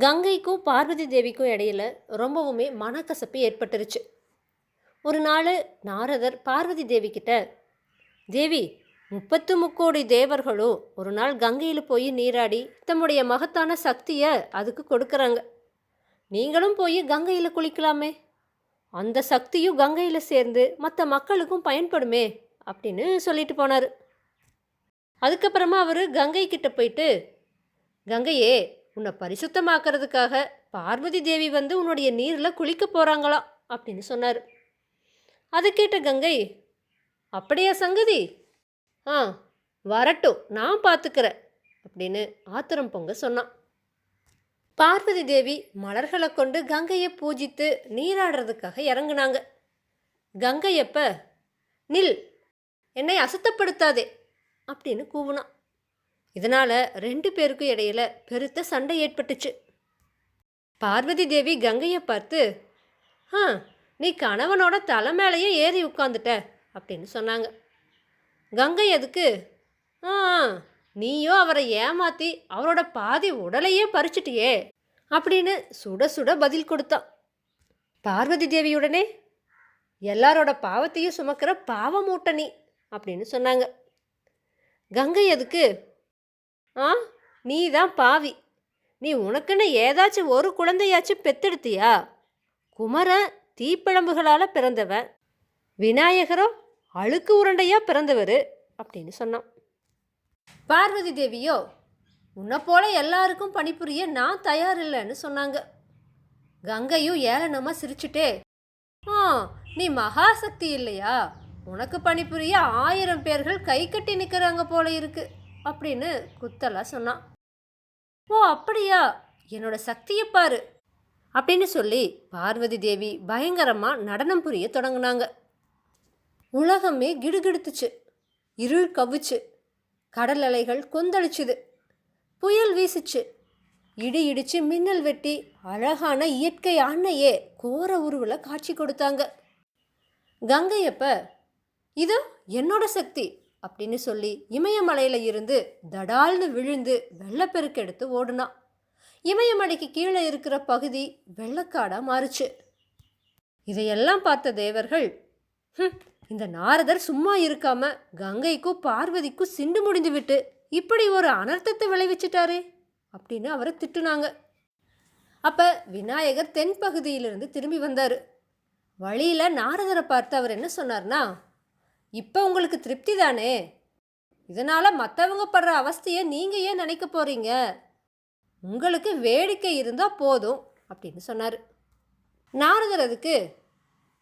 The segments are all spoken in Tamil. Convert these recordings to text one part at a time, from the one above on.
கங்கைக்கும் பார்வதி தேவிக்கும் இடையில ரொம்பவுமே மனக்கசப்பு ஏற்பட்டுருச்சு. ஒரு நாள் நாரதர் பார்வதி தேவி கிட்ட தேவி முப்பத்து முக்கோடி தேவர்களும் ஒரு நாள் கங்கையில் போய் நீராடி தம்முடைய மகத்தான சக்தியை அதுக்கு கொடுக்குறாங்க. நீங்களும் போய் கங்கையில் குளிக்கலாமே. அந்த சக்தியும் கங்கையில் சேர்ந்து மற்ற மக்களுக்கும் பயன்படுமே அப்படின்னு சொல்லிட்டு போனார். அதுக்கப்புறமா அவர் கங்கை கிட்ட போயிட்டு கங்கையே உன்னை பரிசுத்தமாக்குறதுக்காக பார்வதி தேவி வந்து உன்னுடைய நீரில் குளிக்க போகிறாங்களாம் அப்படின்னு சொன்னார். அது கேட்ட கங்கை அப்படியா சங்கதி? ஆ வரட்டும் நான் பார்த்துக்கிறேன் அப்படின்னு ஆத்திரம் பொங்க சொன்னான். பார்வதி தேவி மலர்களை கொண்டு கங்கையை பூஜித்து நீராடுறதுக்காக இறங்குனாங்க. கங்கையப்ப நில் என்னை அசுத்தப்படுத்தாதே அப்படின்னு கூவுனான். இதனால் ரெண்டு பேருக்கும் இடையில பெருத்த சண்டை ஏற்பட்டுச்சு. பார்வதி தேவி கங்கையை பார்த்து ஆ நீ கணவனோட தலை மேலேயே ஏறி உட்காந்துட்ட அப்படின்னு சொன்னாங்க. கங்கை அதுக்கு ஆ நீயோ அவரை ஏமாத்தி அவரோட பாதி உடலையே பறிச்சிட்டியே அப்படின்னு சுட சுட பதில் கொடுத்தான். பார்வதி தேவியுடனே எல்லாரோட பாவத்தையும் சுமக்கிற பாவமூட்ட நீ அப்படின்னு சொன்னாங்க. கங்கை அதுக்கு ஆ? நீ தான் பாவி. நீ உனக்குன்னு ஏதாச்சும் ஒரு குழந்தையாச்சும் பெத்தெடுத்தியா? குமரன் தீப்பிழம்புகளால் பிறந்தவன். விநாயகரோ அழுக்கு உருண்டையாக பிறந்தவர் அப்படின்னு சொன்னான். பார்வதி தேவியோ உன்னை போல எல்லாருக்கும் பணிபுரிய நான் தயார் இல்லைன்னு சொன்னாங்க. கங்கையும் ஏளனமாக சிரிச்சுட்டே ஆ நீ மகாசக்தி இல்லையா? உனக்கு பணிபுரிய ஆயிரம் பேர்கள் கை கட்டி நிற்கிறாங்க போல இருக்குது அப்படின்னு குத்தலா சொன்னான். ஓ அப்படியா? என்னோட சக்தியை பாரு அப்படின்னு சொல்லி பார்வதி தேவி பயங்கரமாக நடனம் புரிய தொடங்கினாங்க. உலகமே கிடுகிடுத்துச்சு இருள் கவுச்சு கடல் அலைகள் கொந்தளிச்சுது புயல் வீசுச்சு இடி இடிச்சு மின்னல் வெட்டி அழகான இயற்கை அன்னையே கோர உருவில் காட்சி கொடுத்தாங்க. கங்கையப்ப இதோ என்னோட சக்தி அப்படின்னு சொல்லி இமயமலையில் இருந்து தடால்னு விழுந்து வெள்ளப்பெருக்கெடுத்து ஓடுனான் இமயமலைக்கு கீழே இருக்கிற பகுதி வெள்ளக்காடாக மாறுச்சு. இதையெல்லாம் பார்த்த தேவர்கள் இந்த நாரதர் சும்மா இருக்காம கங்கைக்கும் பார்வதிக்கும் சிண்டு முடிந்து விட்டு இப்படி ஒரு அனர்த்தத்தை விளைவிச்சிட்டாரே அப்படின்னு அவரை திட்டுனாங்க. அப்போ விநாயகர் தென் பகுதியிலிருந்து திரும்பி வந்தார். வழியில் நாரதரை பார்த்து அவர் என்ன சொன்னார்னா இப்போ உங்களுக்கு திருப்தி தானே? இதனால் மற்றவங்க படுற அவஸ்தையை நீங்கள் ஏன் நினைக்க போகிறீங்க உங்களுக்கு வேடிக்கை இருந்தால் போதும் அப்படின்னு சொன்னார். நாரதர் அதுக்கு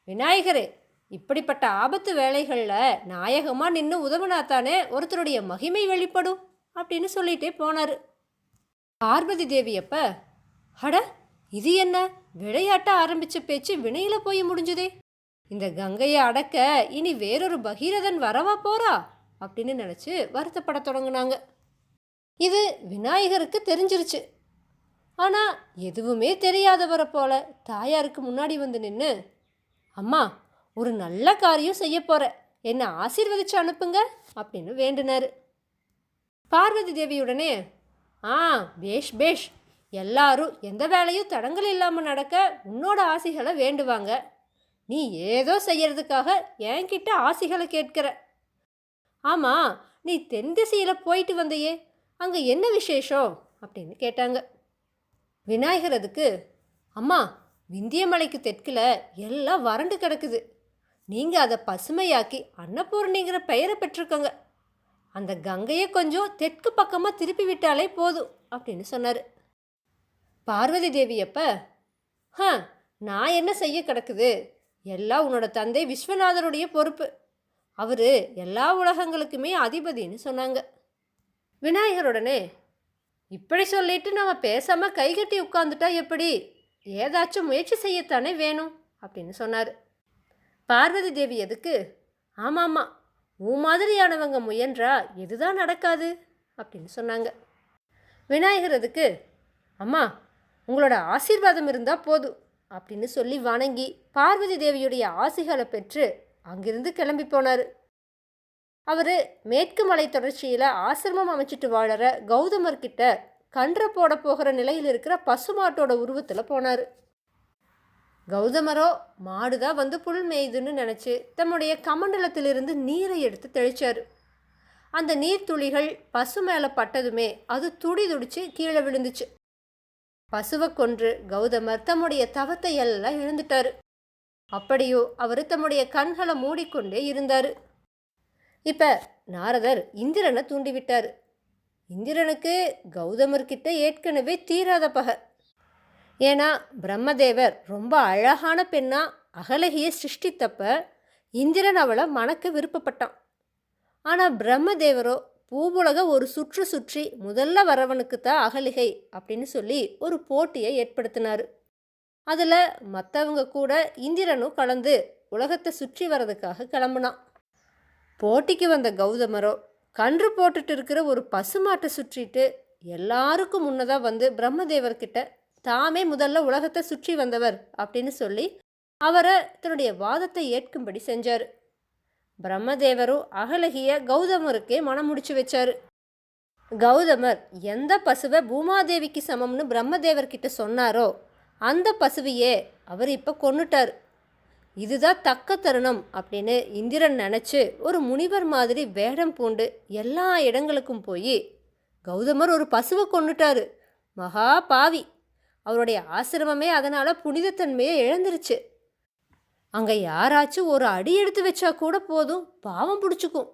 விநாயகரே இப்படிப்பட்ட ஆபத்து வேலைகளில் நாயகமாக நின்று உதவுனா தானே ஒருத்தருடைய மகிமை வெளிப்படும் அப்படின்னு சொல்லிட்டே போனார். பார்வதி தேவி அப்ப அட இது என்ன? விளையாட்ட ஆரம்பித்த பேச்சு வினையில் போய் முடிஞ்சுதே. இந்த கங்கையை அடக்க இனி வேறொரு பகீரதன் வரவா போறா? அப்படின்னு நினச்சி வருத்தப்பட தொடங்கினாங்க. இது விநாயகருக்கு தெரிஞ்சிருச்சு. ஆனால் எதுவுமே தெரியாதவரை போல தாயாருக்கு முன்னாடி வந்து நின்று அம்மா ஒரு நல்ல காரியம் செய்ய போகிற என்னை ஆசீர்வதிச்சு அனுப்புங்க அப்படின்னு வேண்டினார். பார்வதி தேவியுடனே ஆ பேஷ் பேஷ். எல்லாரும் எந்த வேலையும் தடங்கள் இல்லாமல் நடக்க உன்னோட ஆசைகளை வேண்டுவாங்க. நீ ஏதோ செய்யறதுக்காக என்கிட்ட ஆசைகளை கேட்கிற. ஆமாம் நீ தென் திசையில் போயிட்டு வந்தையே அங்கே என்ன விசேஷம்? அப்படின்னு கேட்டாங்க. விநாயகர் அதுக்கு அம்மா விந்தியமலைக்கு தெற்கில் எல்லாம் வறண்டு கிடக்குது. நீங்கள் அதை பசுமையாக்கி அன்னபூர்ணிங்கிற பெயரை பெற்றிருக்கோங்க. அந்த கங்கையை கொஞ்சம் தெற்கு பக்கமாக திருப்பி விட்டாலே போதும் அப்படின்னு சொன்னார். பார்வதி தேவி அப்ப ஹ நான் என்ன செய்ய கிடக்குது? எல்லாம் உன்னோட தந்தை விஸ்வநாதருடைய பொறுப்பு. அவர் எல்லா உலகங்களுக்குமே அதிபதின்னு சொன்னாங்க. விநாயகருடனே இப்படி சொல்லிட்டு நம்ம பேசாமல் கைகட்டி உட்காந்துட்டா எப்படி? ஏதாச்சும் முயற்சி செய்யத்தானே வேணும் அப்படின்னு சொன்னார். பார்வதி தேவி எதுக்கு ஆமாம்மா உன் மாதிரியானவங்க முயன்றா எதுதான் நடக்காது அப்படின்னு சொன்னாங்க. விநாயகர் அதுக்கு அம்மா உங்களோட ஆசீர்வாதம் இருந்தால் போதும். அப்படின்னு சொல்லி வணங்கி பார்வதி தேவியுடைய ஆசிகளை பெற்று அங்கிருந்து கிளம்பி போனார். அவர் மேற்கு மலை தொடர்ச்சியில் ஆசிரமம் அமைச்சிட்டு வாழற கௌதமர்கிட்ட கன்று போட போகிற நிலையில் இருக்கிற பசுமாட்டோட உருவத்தில் போனார். கௌதமரோ மாடுதான் வந்து புல் மேய்துன்னு நினச்சி தம்முடைய கமண்டலத்திலிருந்து நீரை எடுத்து தெளிச்சார். அந்த நீர்த்துளிகள் பசு மேலே பட்டதுமே அது துடி துடிச்சு கீழே விழுந்துச்சு. பசுவை கொன்று கௌதமர் தம்முடைய தவத்தை எல்லாம் இழந்துட்டாரு. அப்படியோ அவர் தம்முடைய கண்களை மூடிக்கொண்டே இருந்தார். இப்போ நாரதர் இந்திரனை தூண்டிவிட்டார். இந்திரனுக்கு கௌதமர்கிட்ட ஏற்கனவே தீராத பகை. ஏன்னா பிரம்மதேவர் ரொம்ப அழகான பெண்ணா அகலகிய சிருஷ்டித்தப்ப இந்திரன் அவளை மணக்க விருப்பப்பட்டான். ஆனால் பிரம்மதேவரோ பூவுலக ஒரு சுற்று சுற்றி முதல்ல வரவனுக்கு தான் அகலிகை அப்படின்னு சொல்லி ஒரு போட்டியை ஏற்படுத்தினார். அதில் மற்றவங்க கூட இந்திரனும் கலந்து உலகத்தை சுற்றி வர்றதுக்காக கிளம்புனான். போட்டிக்கு வந்த கௌதமரோ கன்று போட்டுட்டு இருக்கிற ஒரு பசுமாட்டை சுற்றிட்டு எல்லாருக்கும் முன்னதாக வந்து பிரம்மதேவர்கிட்ட தாமே முதல்ல உலகத்தை சுற்றி வந்தவர் அப்படின்னு சொல்லி அவரை தன்னுடைய வாதத்தை ஏற்கும்படி செஞ்சார். பிரம்மதேவரும் அகலகிய கௌதமருக்கே மனம் முடிச்சு வச்சாரு. கௌதமர் எந்த பசுவை பூமாதேவிக்கு சமம்னு பிரம்மதேவர்கிட்ட சொன்னாரோ அந்த பசுவையே அவர் இப்போ கொண்டுட்டார் இதுதான் தக்க தருணம் அப்படின்னு இந்திரன் நினச்சி ஒரு முனிவர் மாதிரி வேடம் பூண்டு எல்லா இடங்களுக்கும் போய் கௌதமர் ஒரு பசுவை கொன்னுட்டாரு. மகா பாவி! அவருடைய ஆசிரமமே அதனால் புனிதத்தன்மையை இழந்துருச்சு. அங்கே யாராச்சும் ஒரு அடி எடுத்து வச்சா கூட போதும். பாவம் பிடிச்சிக்கும்.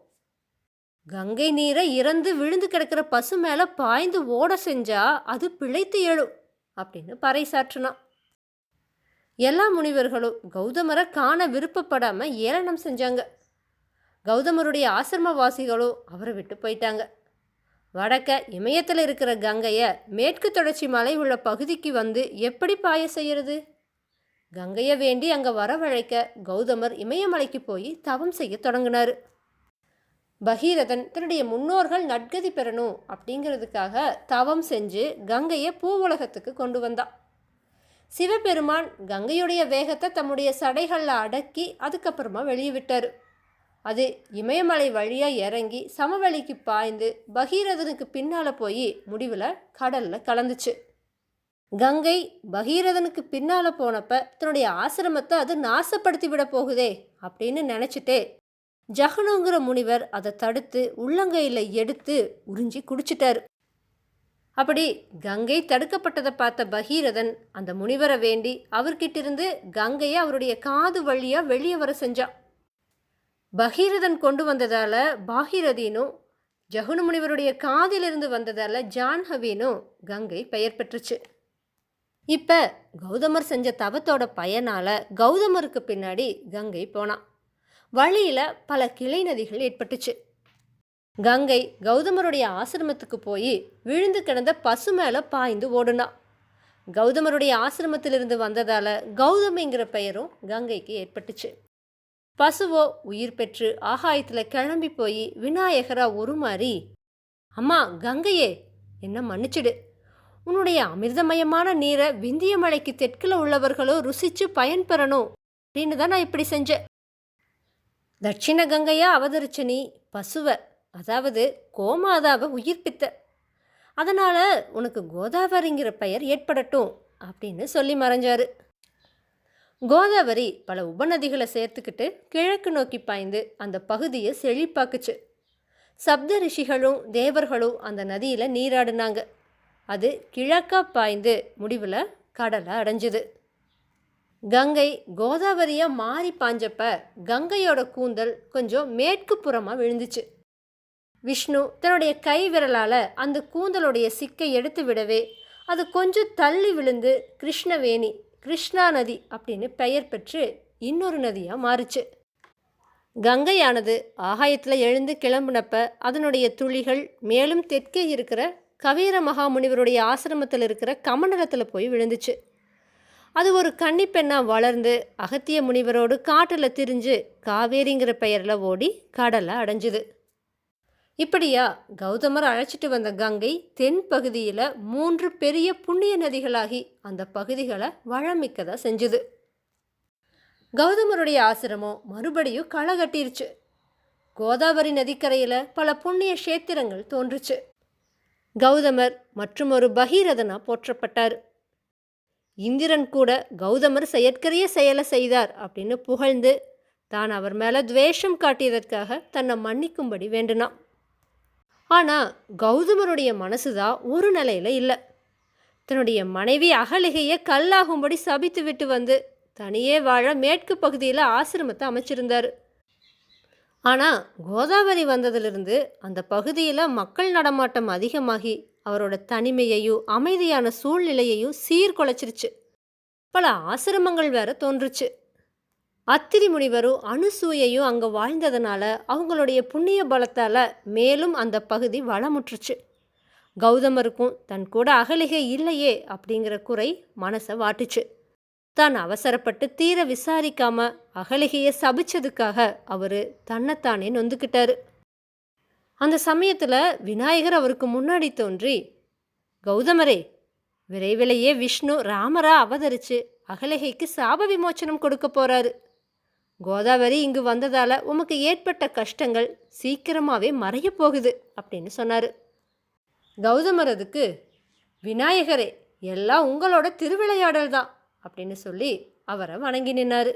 கங்கை நீரை இறந்து விழுந்து கிடக்கிற பசு மேலே பாய்ந்து ஓட செஞ்சா அது பிழைத்து எழும் அப்படின்னு பறைசாற்றுனான். எல்லா முனிவர்களும் கௌதமரை காண விருப்பப்படாமல் ஏளனம் செஞ்சாங்க. கௌதமருடைய ஆசிரமவாசிகளும் அவரை விட்டு போயிட்டாங்க. வடக்க இமயத்தில் இருக்கிற கங்கையை மேற்கு தொடர்ச்சி மலை உள்ள பகுதிக்கு வந்து எப்படி பாய செய்கிறது கங்கையை வேண்டி அங்கே வரவழைக்க கௌதமர் இமயமலைக்கு போய் தவம் செய்ய தொடங்கினார். பகீரதன் தன்னுடைய முன்னோர்கள் நட்கதி பெறணும் அப்படிங்கிறதுக்காக தவம் செஞ்சு கங்கையை பூவுலகத்துக்கு கொண்டு வந்தான் சிவபெருமான் கங்கையுடைய வேகத்தை தம்முடைய சடைகளில் அடக்கி அதுக்கப்புறமா வெளியே விட்டார். அது இமயமலை வழியாக இறங்கி சமவெளிக்கு பாய்ந்து பகீரதனுக்கு பின்னால் போய் முடிவில் கடலில் கலந்துச்சு. கங்கை பகீரதனுக்கு பின்னால் போனப்ப தன்னுடைய ஆசிரமத்தை அது நாசப்படுத்தி விட போகுதே அப்படின்னு நினச்சிட்டே ஜகனுங்கிற முனிவர் அதை தடுத்து உள்ளங்கையில் எடுத்து உறிஞ்சி குடிச்சிட்டாரு. அப்படி கங்கை தடுக்கப்பட்டதை பார்த்த பகீரதன் அந்த முனிவரை வேண்டி அவர்கிட்டிருந்து கங்கையை அவருடைய காது வழியாக வெளியே வர செஞ்சான். பகீரதன் கொண்டு வந்ததால் பாகீரதீனும் ஜகுனு முனிவருடைய காதிலிருந்து வந்ததால் ஜான்ஹவீனும் கங்கை பெயர் பெற்றுச்சு. இப்போ கௌதமர் செஞ்ச தவத்தோட பயனால் கௌதமருக்கு பின்னாடி கங்கை போனான். வழியில் பல கிளை நதிகள் ஏற்பட்டுச்சு. கங்கை கௌதமருடைய ஆசிரமத்துக்கு போய் விழுந்து கிடந்த பசு மேலே பாய்ந்து ஓடுனா கௌதமருடைய ஆசிரமத்திலிருந்து வந்ததால் கௌதமிங்கிற பெயரும் கங்கைக்கு ஏற்பட்டுச்சு. பசுவோ உயிர் பெற்று ஆகாயத்தில் கிளம்பி போய் விநாயகரா மாதிரி அம்மா கங்கையே என்ன மன்னிச்சிடு. உன்னுடைய அமிர்தமயமான நீரை விந்திய மலைக்கு தெற்கில் உள்ளவர்களோ ருசிச்சு பயன்பெறணும். அப்படின்னு தான் நான் இப்படி செஞ்சேன். தட்சிண கங்கையா அவதரிச்ச நீ பசுவை அதாவது கோமாதாவை உயிர்ப்பித்த அதனால் உனக்கு கோதாவரிங்கிற பெயர் ஏற்படட்டும் அப்படின்னு சொல்லி மறைஞ்சாரு. கோதாவரி பல உபநதிகளை சேர்த்துக்கிட்டு கிழக்கு நோக்கி பாய்ந்து அந்த பகுதியை செழிப்பாக்குச்சு. சப்த ரிஷிகளும் தேவர்களும் அந்த நதியில் நீராடினாங்க. அது கிழக்க பாய்ந்து முடிவில் கடலை அடைஞ்சுது. கங்கை கோதாவரியாக மாறி பாஞ்சப்ப கங்கையோட கூந்தல் கொஞ்சம் மேற்கு புறமாக விழுந்துச்சு. விஷ்ணு தன்னுடைய கை விரலால் அந்த கூந்தலுடைய சிக்கை எடுத்து விடவே அது கொஞ்சம் தள்ளி விழுந்து கிருஷ்ணவேணி கிருஷ்ணா நதி அப்படின்னு பெயர் பெற்று இன்னொரு நதியாக மாறுச்சு. கங்கையானது ஆகாயத்தில் எழுந்து கிளம்புனப்ப அதனுடைய துளிகள் மேலும் தெற்கே இருக்கிற கவீர மகாமுனிவருடைய ஆசிரமத்தில் இருக்கிற கமண்டலத்தில் போய் விழுந்துச்சு. அது ஒரு கன்னிப்பெண்ணாக வளர்ந்து அகத்திய முனிவரோடு காட்டில் திரிஞ்சு காவேரிங்கிற பெயரில் ஓடி கடலை அடைஞ்சுது. இப்படியா கௌதமர் அழைச்சிட்டு வந்த கங்கை தென் பகுதியில் மூன்று பெரிய புண்ணிய நதிகளாகி அந்த பகுதிகளை வளமிக்கதாக செஞ்சுது. கௌதமருடைய ஆசிரமம் மறுபடியும் களை கட்டிருச்சு கோதாவரி நதிக்கரையில் பல புண்ணிய கஷேத்திரங்கள் தோன்றுச்சு. கௌதமர் மற்றும் ஒரு பகீரதனா போற்றப்பட்டார். இந்திரன் கூட கௌதமர் செயற்கரிய செயலை செய்தார் அப்படின்னு புகழ்ந்து தான் அவர் மேலே துவேஷம் காட்டியதற்காக தன்னை மன்னிக்கும்படி வேண்டுனான். ஆனால் கௌதமருடைய மனசுதான் ஒரு நிலையில் இல்லை. தன்னுடைய மனைவி அகலிகையை கல்லாகும்படி சபித்து விட்டு வந்து தனியே வாழ மேற்கு பகுதியில் ஆசிரமத்தை அமைச்சிருந்தார். ஆனால் கோதாவரி வந்ததிலிருந்து அந்த பகுதியில் மக்கள் நடமாட்டம் அதிகமாகி அவரோட தனிமையையும் அமைதியான சூழ்நிலையையும் சீர்குலைச்சிருச்சு. பல ஆசிரமங்கள் வேற தோன்றுச்சு. அத்திரி முனிவரும் அனுசூயையும் அங்கே வாழ்ந்ததுனால அவங்களுடைய புண்ணிய பலத்தால் மேலும் அந்த பகுதி வளமுற்றுச்சு. கௌதமருக்கும் தன் கூட அகலிகை இல்லையே அப்படிங்கிற குறை மனசை வாட்டுச்சு. தான் அவசரப்பட்டு தீர விசாரிக்காம அகலிகையை சபிச்சதுக்காக அவர் தன்னைத்தானே நொந்துக்கிட்டாரு. அந்த சமயத்தில் விநாயகர் அவருக்கு முன்னாடி தோன்றி கௌதமரே விரைவிலேயே விஷ்ணு ராமரா அவதரிச்சு அகலிகைக்கு சாப விமோச்சனம் கொடுக்க போறாரு. கோதாவரி இங்கு வந்ததால உமக்கு ஏற்பட்ட கஷ்டங்கள் சீக்கிரமாகவே மறைய போகுது அப்படின்னு சொன்னார். கௌதமர் அதுக்கு விநாயகரே எல்லாம் உங்களோட திருவிளையாடல் தான். அப்படின்னு சொல்லி அவரை வணங்கி நின்னாரு.